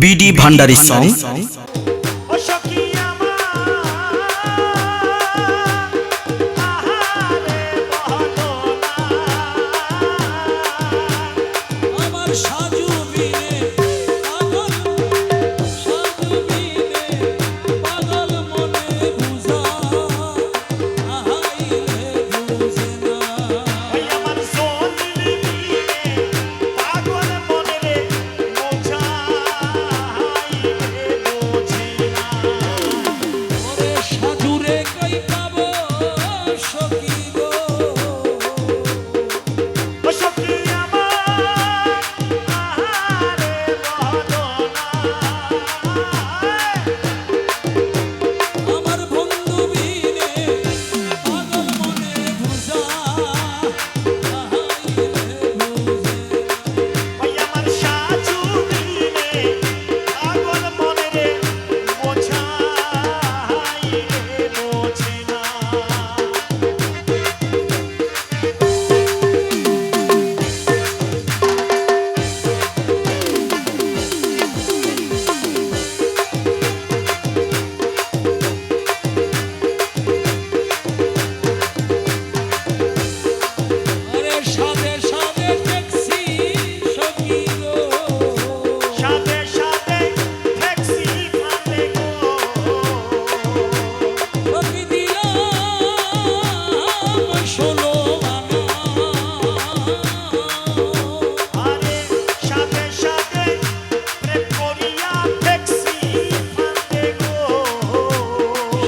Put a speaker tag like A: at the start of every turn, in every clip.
A: BD Bhandari song.
B: Saju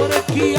B: por aquí